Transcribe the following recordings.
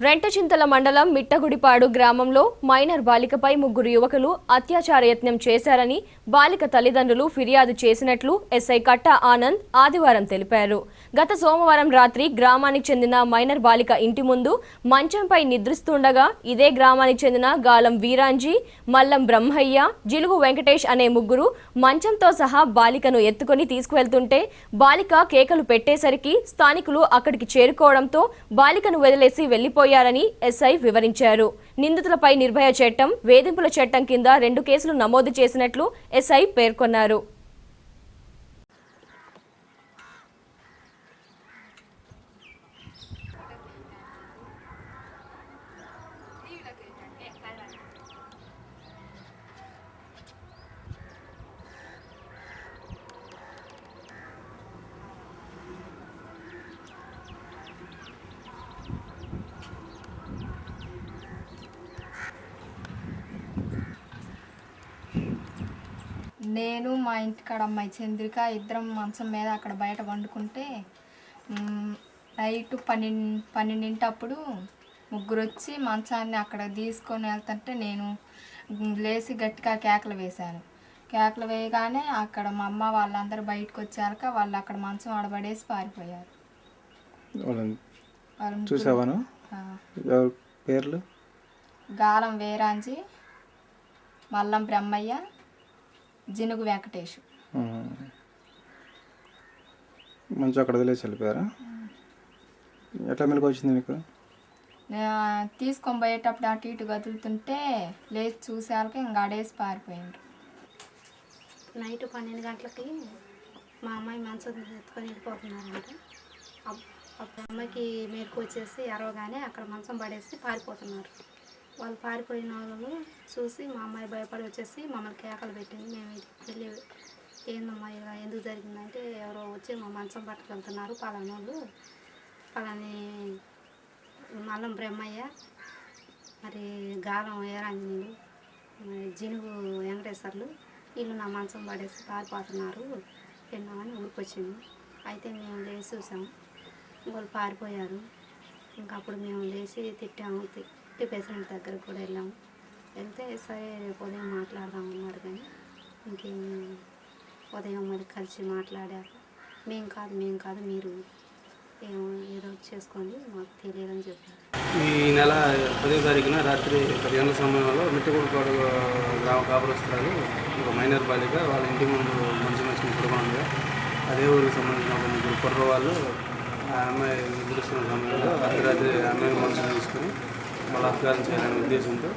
రెంటచింతల మండలం మిట్టగుడిపాడు గ్రామంలో మైనర్ బాలికపై ముగ్గురు యువకులు అత్యాచార యత్నం చేశారని బాలిక తల్లిదండ్రులు ఫిర్యాదు చేసినట్లు ఎస్ఐ కట్టా ఆనంద్ ఆదివారం తెలిపారు. గత సోమవారం రాత్రి గ్రామానికి చెందిన మైనర్ బాలిక ఇంటి ముందు మంచంపై నిద్రిస్తుండగా ఇదే గ్రామానికి చెందిన గాలం వీరాంజీ మల్లం బ్రహ్మయ్య జిలుగు వెంకటేష్ అనే ముగ్గురు మంచంతో సహా బాలికను ఎత్తుకొని తీసుకువెళ్తుంటే బాలిక కేకలు పెట్టేసరికి స్థానికులు అక్కడికి చేరుకోవడంతో బాలికను వదిలేసి వెళ్ళిపోయారని ఎస్ఐ వివరించారు. నిందితులపై నిర్భయ చట్టం వేధింపుల చట్టం కింద రెండు కేసులు నమోదు చేసినట్లు ఎస్ఐ పేర్కొన్నారు. నేను మా ఇంటికాడ అమ్మాయి చంద్రిక ఇద్దరం మంచం మీద అక్కడ బయట వండుకుంటే నైట్ పన్నెండు పన్నెండింటప్పుడు ముగ్గురు వచ్చి మంచాన్ని అక్కడ తీసుకొని వెళ్తుంటే నేను లేచి గట్టిగా కేకలు వేశాను. కేకలు వేయగానే అక్కడ మా అమ్మ వాళ్ళందరూ బయటకు వచ్చాక వాళ్ళు అక్కడ మంచం ఆడబడేసి పారిపోయారు. చూసావాను? పేర్లు? గాలం వీరాంజీ మల్లం బ్రహ్మయ్య జినుగు వెంకటేష్. మంచి అక్కడ వదిలేసి వెళ్ళిపోయారా? ఎట్లా మెలకు వచ్చింది నీకు? నే- తీసుకొని పోయేటప్పుడు అటు ఇటు కదులుతుంటే లేచి చూసేవాళ్ళకి ఇంకా అడేసి పారిపోయిండ్రు. నైట్ పన్నెండు గంటలకి మా అమ్మాయి మంచం ఎత్తుకొని వెళ్ళిపోతున్నారంట. అప్- అప్పుడు అమ్మాయికి మేరకు వచ్చేసి ఎరవగానే అక్కడ మంచం పడేసి పారిపోతున్నారు. వాళ్ళు పారిపోయిన వాళ్ళు చూసి మా అమ్మాయి భయపడి వచ్చేసి మమ్మల్ని కేకలు పెట్టింది. మేము వెళ్ళి ఏందమ్మా ఇలా ఎందుకు జరిగిందంటే ఎవరో వచ్చి మా మంచం పట్టుకెళ్తున్నారు పలాని వాళ్ళు. పలాని మల్లం బ్రహ్మయ్య మరి గాలం ఏరాంజనీయులు మరి జినుగు వెంకటేశ్వర్లు వీళ్ళు నా మంచం పడేసి పారిపోతున్నారు. విన్నామని ఊరికొచ్చింది అయితే మేము లేచి చూసాము. వాళ్ళు పారిపోయారు. ఇంకా అప్పుడు మేము లేచి తిట్టాము. తిట్టి ప్రెసిడెంట్ దగ్గరకు కూడా వెళ్ళాము వెళ్తే సరే రేపు ఉదయం మాట్లాడదాం అన్నారు కానీ ఇంకేం ఉదయం మరి కలిసి మాట్లాడాక మేం కాదు మేం కాదు మీరు ఏమో ఏదో చేసుకోండి మాకు తెలియదని చెప్పారు. ఈ నెల పదో తారీఖున రాత్రి పది గంటల సమయంలో మిట్టకూడపాడు గ్రామ కాపురస్తురాలు ఒక మైనర్ బాలిక వాళ్ళ ఇంటి ముందు మంచి మంచి పడుకోండగా అదే ఊరికి సంబంధించిన ఒక ముగ్గురు కుర్ర వాళ్ళు ఆ అమ్మాయి నిద్రిస్తున్న సమయంలో అర్ధరాత్రి ఆ అమ్మాయి మంచం తీసుకుని బలాత్కారం చేయాలనే ఉద్దేశంతో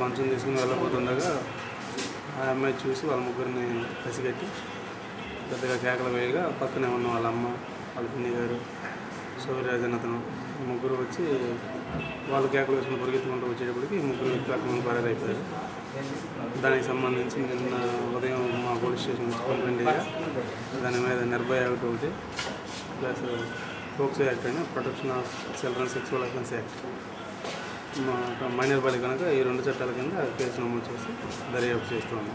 మంచం తీసుకుని వెళ్ళబోతుండగా ఆ అమ్మాయి చూసి వాళ్ళ ముగ్గురిని పసిగట్టి పెద్దగా కేకలు వేయగా పక్కనే ఉన్న వాళ్ళ అమ్మ వాళ్ళ పిన్ని గారు సూర్యరాజన్ అతను ముగ్గురు వచ్చి వాళ్ళు కేకలు వేసుకుని పరిగెత్తుకుంటూ వచ్చేటప్పటికి ముగ్గురు వ్యక్తులు అక్కడ నుండి దానికి సంబంధించి నిన్న ఉదయం మా పోలీస్ స్టేషన్ కంప్లైంట్ దాని మీద నిర్భయ యాక్ట్ ఒకటి ప్లస్ ఫోక్స్ యాక్ట్ అని protection of children sexual offence act. Minor Bali కనుక ఈ రెండు చట్టాల కింద కేసు నమోదు చేసి దర్యాప్తు చేస్తున్నాం